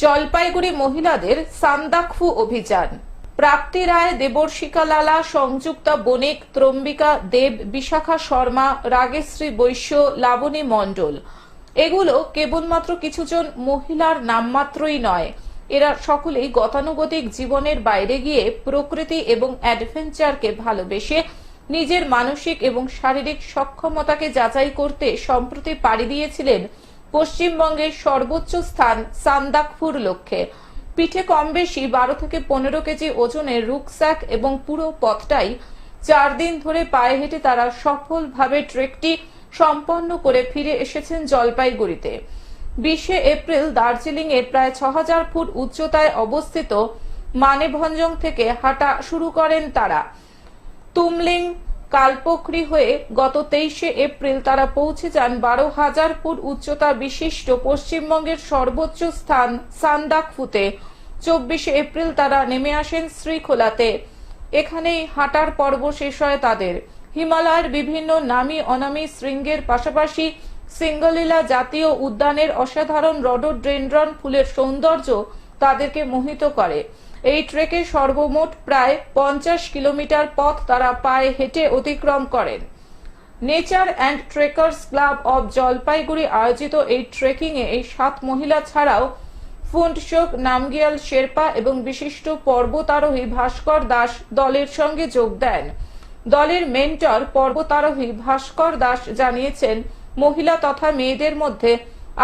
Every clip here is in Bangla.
জলপাইগুড়ি মহিলাদের সান্দাকফু অভিযান। প্রাপ্তি রায়, দেবর্ষিকা লালা, সংযুক্তা বণিক, ত্রম্বিকা দেব, বিশাখা শর্মা, রাগেশ্রী বৈশ্য, লাবণী মণ্ডল। এগুলো কেবলমাত্র কিছুজন মহিলার নামমাত্রই নয়। এরা সকলেই গতানুগতিক জীবনের বাইরে গিয়ে প্রকৃতি এবং অ্যাডভেঞ্চারকে ভালোবেসে নিজের মানসিক এবং শারীরিক সক্ষমতাকে যাচাই করতে সম্প্রতি পাড়ি দিয়েছিলেন পশ্চিমবঙ্গের সর্বোচ্চ স্থান সান্দাকফুর লক্ষ্যে। পিঠে কম বেশি বারো থেকে পনেরো কেজি ওজনের রুকস্যাক এবং পুরো পথটাই চার দিন ধরে পায়ে হেঁটে তারা সফলভাবে ট্রেকটি সম্পন্ন করে ফিরে এসেছেন জলপাইগুড়িতে। বিশে এপ্রিল দার্জিলিং এর প্রায় ছ ফুট উচ্চতায় অবস্থিত মানেভঞ্জং থেকে হাঁটা শুরু করেন তারা। তুমলিং কালপোখরি হয়ে গত তেইশে এপ্রিল তারা পৌঁছে যান বারো হাজার ফুট উচ্চতা বিশিষ্ট পশ্চিমবঙ্গের সর্বোচ্চ স্থান সান্দাকফুতে চব্বিশে এপ্রিল তারা নেমে আসেন শ্রীখোলাতে। এখানেই হাঁটার পর্ব শেষ হয় তাদের। হিমালয়ের বিভিন্ন নামি অনামি শৃঙ্গের পাশাপাশি সিঙ্গলীলা জাতীয় উদ্যানের অসাধারণ রডোড্রেন্ড্রন ফুলের সৌন্দর্য তাদেরকে মোহিত করে। এই ট্রেকে সর্বমোট প্রায় পঞ্চাশ কিলোমিটার পথ তারা পায়ে হেঁটে অতিক্রম করেন। Nature and trekkers club of Jalpaiguri আয়োজিত এই ট্রেকিং এ এই সাত মহিলা ছাড়াও ফুন্টশোক, নামগিয়াল, শেরপা এবং বিশিষ্ট পর্বতারোহী ভাস্কর দাস দলের সঙ্গে যোগ দেন। দলের মেন্টর পর্বতারোহী ভাস্কর দাস জানিয়েছেন, মহিলা তথা মেয়েদের মধ্যে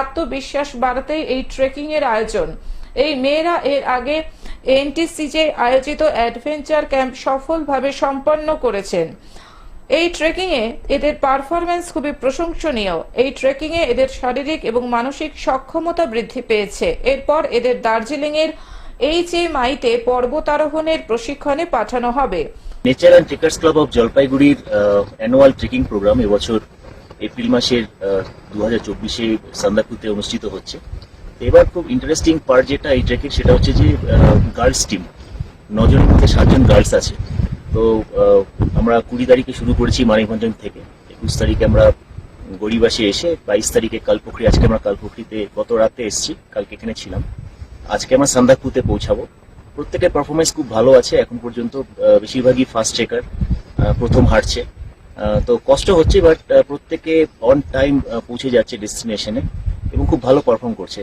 আত্মবিশ্বাস বাড়াতেই এই ট্রেকিং এর আয়োজন। এই মেয়েরা এর আগে এনটিসিজে আয়োজিত অ্যাডভেঞ্চার ক্যাম্প সফলভাবে সম্পন্ন করেছেন। এই ট্রেকিং এ এদের পারফরমেন্স খুবই প্রশংসনীয়। এই ট্রেকিং এ এদের শারীরিক এবং মানসিক সক্ষমতা বৃদ্ধি পেয়েছে। এরপর এদের দার্জিলিং এর এইচ এম আইতে পর্বতারোহণের প্রশিক্ষণে পাঠানো হবে। Nature and trekkers club of জলপাইগুড়ির অ্যানুয়াল ট্রেকিং প্রোগ্রাম এবছর এপ্রিল মাসের দু হাজার চব্বিশে সান্দাকুতে অনুষ্ঠিত হচ্ছে। এবার খুব ইন্টারেস্টিং পার্ট যেটা এই ট্রেকের সেটা হচ্ছে যে গার্লস টিম নজনের মধ্যে সাতজন গার্লস আছে। তো আমরা কুড়ি তারিখে শুরু করেছি মানিকগঞ্জ থেকে। একুশ তারিখে আমরা গড়িবাসে এসে, বাইশ তারিখে কালপুকুরি আজকে আমরা কালপুকুরিতে গত রাতে এসেছি, কালকে এখানে ছিলাম। আজকে আমরা সান্দাকপুতে পৌঁছাবো। প্রত্যেকের পারফরমেন্স খুব ভালো আছে, এখন পর্যন্ত বেশিরভাগই ফার্স্ট চেকার প্রথম হারছে তো কষ্ট হচ্ছে বাট প্রত্যেকে অন টাইম পৌঁছে যাচ্ছে ডেস্টিনেশনে এবং খুব ভালো পারফর্ম করছে।